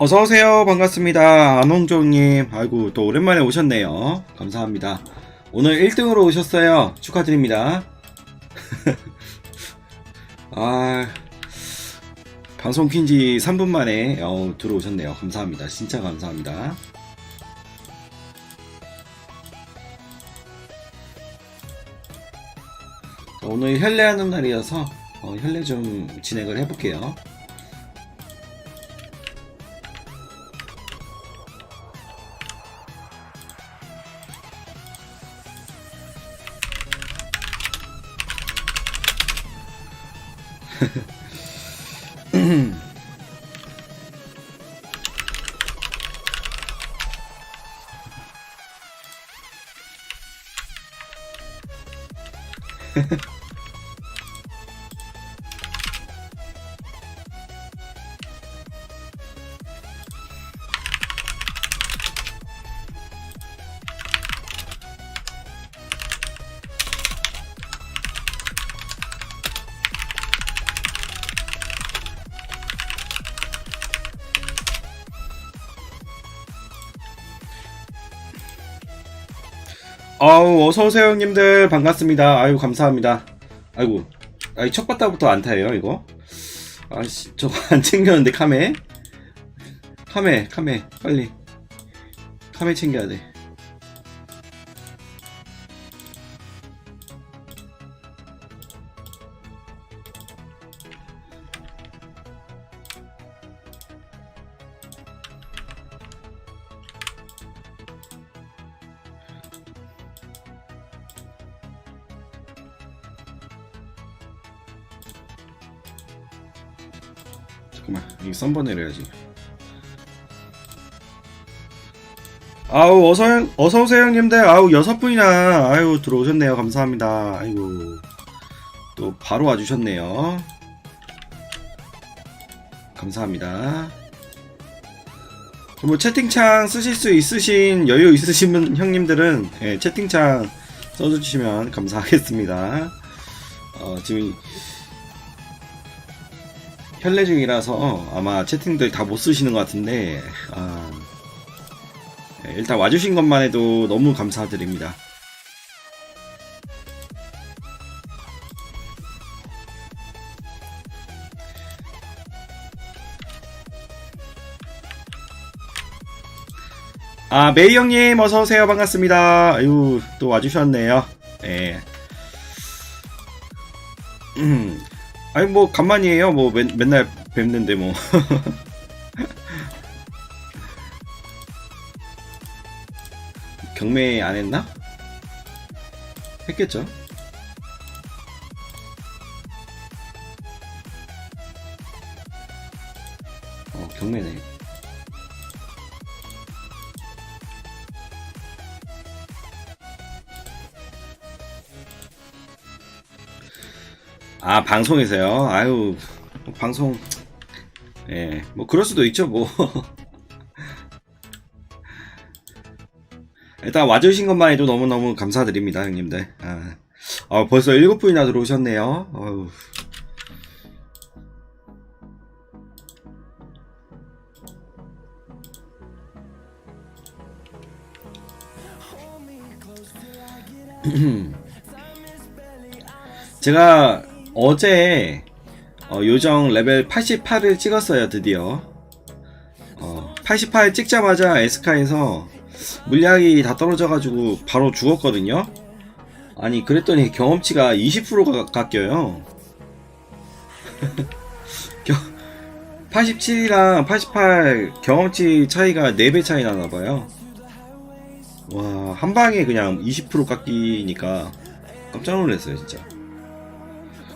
어서 오세요. 반갑습니다. 안홍종님. 아이고 또 오랜만에 오셨네요. 감사합니다. 오늘 1등으로 오셨어요. 축하드립니다. 아 방송 킨지 3분 만에 어, 들어오셨네요. 감사합니다. 진짜 감사합니다. 자, 오늘 혈례하는 날이어서 어, 혈례 좀 진행을 해볼게요. Ha ha ha. 아우 어서 오세요 형님들 반갑습니다. 아유 감사합니다. 아이고 아이 첫 바다부터 안타예요 이거. 아씨 저거 안 챙겼는데 카메. 카메 카메 빨리 카메 챙겨야 돼. 썬버 내려야지. 아우 어서 어서 오세요 형님들. 아우 여섯 분이나 아유 들어오셨네요. 감사합니다. 아이고 또 바로 와주셨네요. 감사합니다. 뭐 채팅창 쓰실 수 있으신 여유 있으신 분 형님들은 예, 채팅창 써주시면 감사하겠습니다. 어, 지금 현례 중이라서 아마 채팅들 다 못 쓰시는 것 같은데 아, 예, 일단 와주신 것만 해도 너무 감사드립니다. 아 메이 형님 어서 오세요 반갑습니다. 아유 또 와주셨네요. 예. 음. 아니 뭐 간만이에요. 뭐 맨, 맨날 뵙는데 뭐. 경매 안 했나? 했겠죠. 어 경매네. 아 방송에서요. 아유 방송 예 뭐 그럴 수도 있죠 뭐. 일단 와주신 것만 해도 너무너무 감사드립니다 형님들. 아, 아, 벌써 일곱 분이나 들어오셨네요. 어휴. 제가 어제 어, 요정 레벨 88을 찍었어요 드디어. 어, 88 찍자마자 에스카에서 물약이 다 떨어져가지고 바로 죽었거든요. 아니 그랬더니 경험치가 20%가 깎여요. 87이랑 88 경험치 차이가 4배 차이 나나봐요. 와, 한 방에 그냥 20% 깎이니까 깜짝 놀랐어요, 진짜.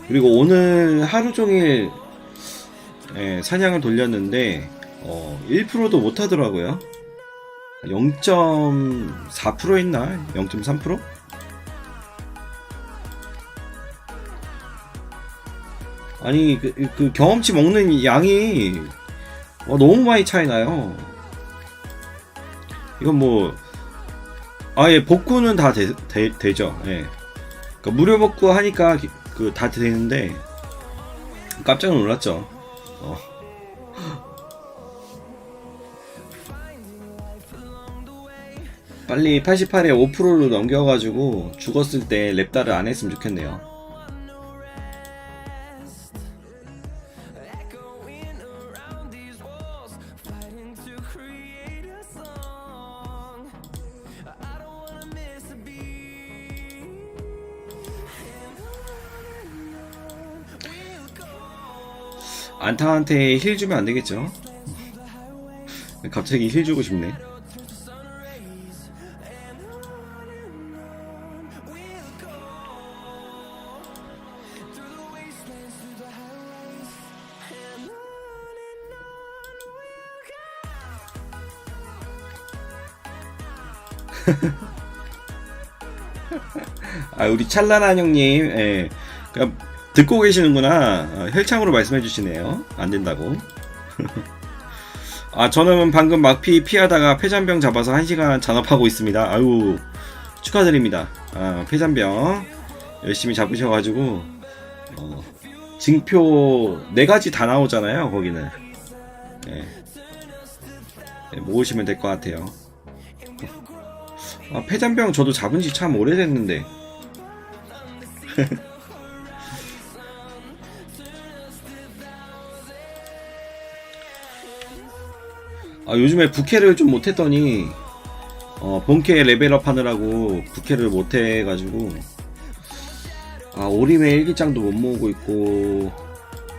그리고 오늘 하루 종일 예, 사냥을 돌렸는데 어, 1%도 못 하더라고요. 0.4% 했나? 0.3%? 아니 그, 그 경험치 먹는 양이 어, 너무 많이 차이 나요. 이건 뭐 아예 복구는 다 되, 되, 되죠. 예. 그러니까 무료 복구 하니까 그 다 되는데 깜짝 놀랐죠. 어. 빨리 88에 5%로 넘겨가지고 죽었을 때 랩다를 안 했으면 좋겠네요. 안타한테 힐 주면 안 되겠죠? 갑자기 힐 주고 싶네. 아 우리 찰나란 형님, 예, 그냥 듣고 계시는구나. 어, 혈창으로 말씀해 주시네요. 안 된다고. 아 저는 방금 막피 피하다가 폐잔병 잡아서 1시간 잔업하고 있습니다. 아유 축하드립니다. 아, 폐잔병 열심히 잡으셔가지고 어, 징표 네 가지 다 나오잖아요. 거기는 예. 예, 모으시면 될 것 같아요. 아, 폐잔병 저도 잡은 지 참 오래됐는데 아, 요즘에 부캐를 좀 못했더니 어, 본캐 레벨업 하느라고 부캐를 못해가지고 아 오림의 일기장도 못 모으고 있고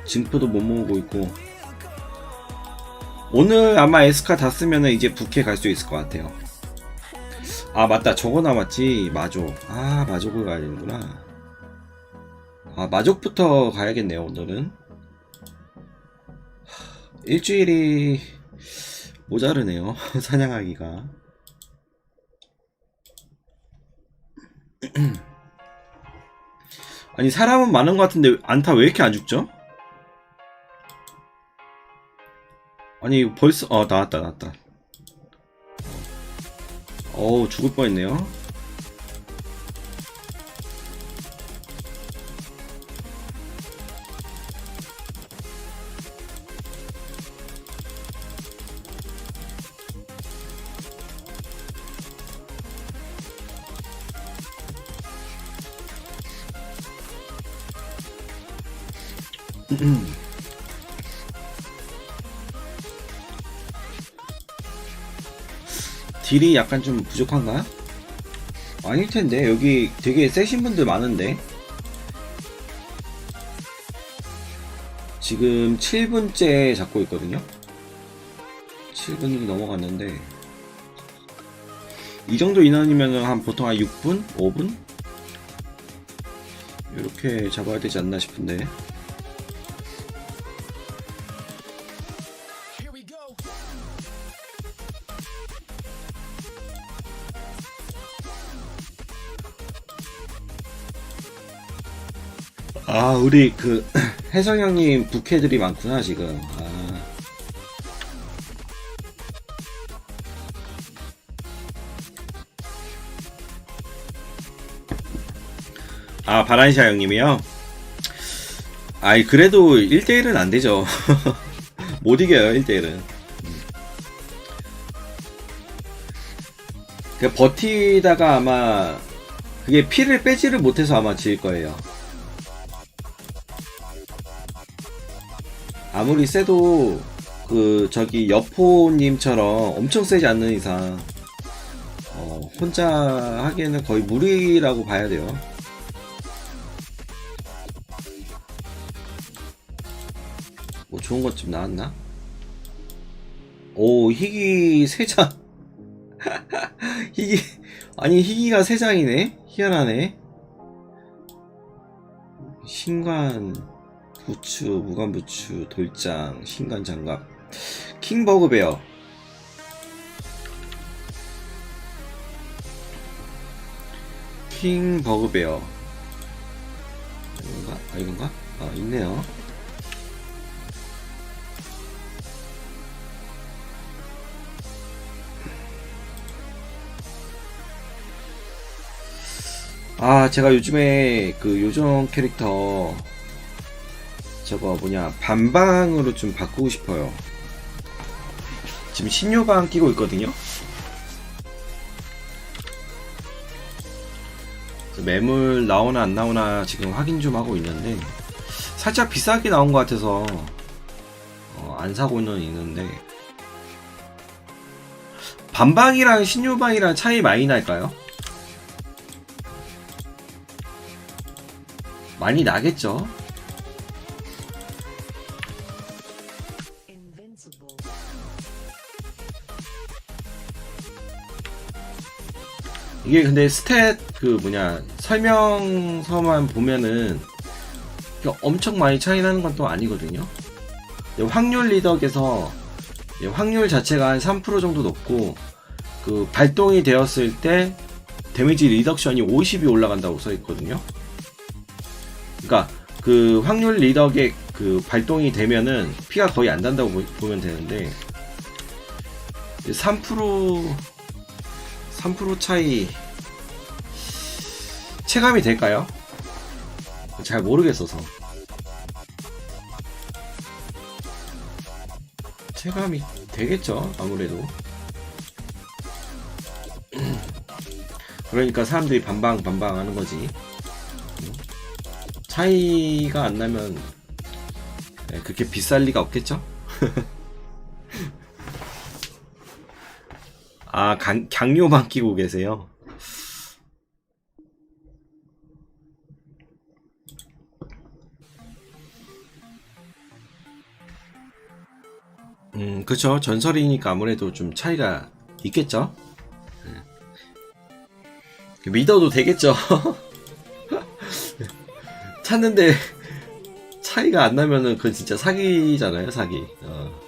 징표도 못 모으고 있고 오늘 아마 에스카 다 쓰면은 이제 부캐 갈 수 있을 것 같아요. 아 맞다. 저거 남았지? 마족. 아 마족을 가야 되는구나. 아 마족부터 가야겠네요 오늘은. 하, 일주일이 모자르네요. 사냥하기가. 아니 사람은 많은 것 같은데 안타 왜 이렇게 안 죽죠? 아니 벌써 어 나왔다 나왔다. 어우 죽을 뻔했네요. 딜이 약간 좀 부족한가? 아닐 텐데 여기 되게 세신 분들 많은데 지금 7분째 잡고 있거든요 7분이 넘어갔는데 이 정도 인원이면 한 보통 한 6분? 5분? 이렇게 잡아야 되지 않나 싶은데 우리 그 혜성 형님 부캐들이 많구나 지금. 아. 아 바란샤 형님이요? 아이 그래도 1대1은 안 되죠. 못 이겨요 1대1은. 그 버티다가 아마 그게 피를 빼지를 못해서 아마 질 거예요 아무리 세도 그 저기 여포님처럼 엄청 세지 않는 이상 어, 혼자 하기에는 거의 무리라고 봐야 돼요. 뭐 좋은 것 좀 나왔나? 오 희귀 세장 희귀 아니 희귀가 3장이네 희한하네 신관 부추 무관 부추 돌장 신관 장갑 킹버그 베어 킹버그 베어 이건가? 아 이건가? 아 있네요 아, 제가 요즘에 그 요정 캐릭터 저거 뭐냐 반방으로 좀 바꾸고 싶어요. 지금 신요방 끼고 있거든요. 매물 나오나 안 나오나 지금 확인 좀 하고 있는데 살짝 비싸게 나온 것 같아서 어, 안 사고는 있는데 반방이랑 신요방이랑 차이 많이 날까요? 많이 나겠죠. 이게 근데 스탯 그 뭐냐 설명서만 보면은 엄청 많이 차이 나는 건 또 아니거든요. 근데 확률 리덕에서 이 확률 자체가 한 3% 정도 높고 그 발동이 되었을 때 데미지 리덕션이 50이 올라간다고 써 있거든요. 그러니까 그 확률 리덕의 그 발동이 되면은 피가 거의 안 단다고 보- 보면 되는데 3% 3% 차이 체감이 될까요? 잘 모르겠어서 체감이 되겠죠 아무래도 그러니까 사람들이 반방 반방 하는 거지 차이가 안 나면 예, 그렇게 비쌀 리가 없겠죠? 아, 강, 강요만 끼고 계세요? 음, 그쵸. 전설이니까 아무래도 좀 차이가 있겠죠? 예. 믿어도 되겠죠? 찾는데 차이가 안 나면은 그건 진짜 사기잖아요, 사기. 어.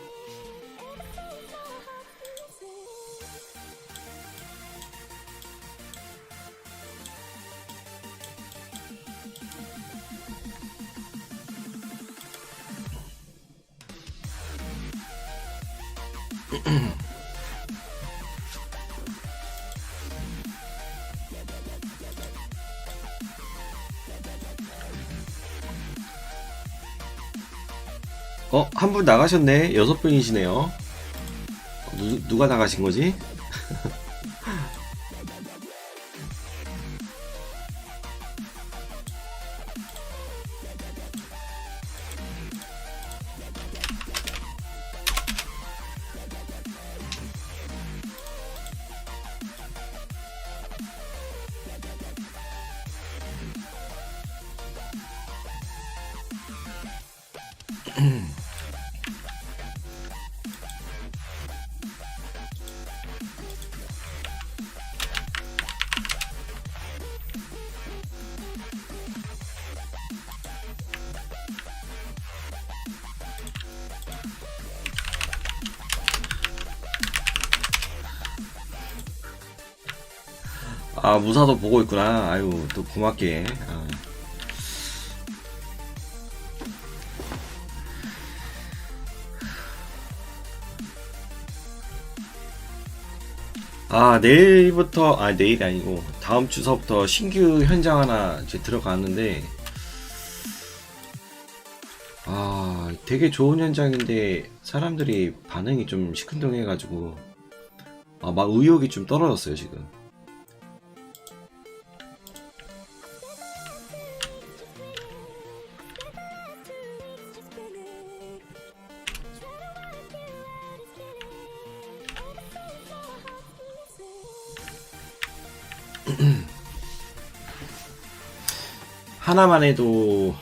한 분 나가셨네. 여섯 분이시네요. 어, 누, 누가 나가신 거지? 아, 무사도 보고 있구나. 아유, 또 고맙게. 아. 아, 내일부터, 아, 내일이 아니고, 다음 주서부터 신규 현장 하나 이제 들어가는데, 아, 되게 좋은 현장인데, 사람들이 반응이 좀 시큰둥해가지고, 아, 막 의욕이 좀 떨어졌어요, 지금. 하나만 해도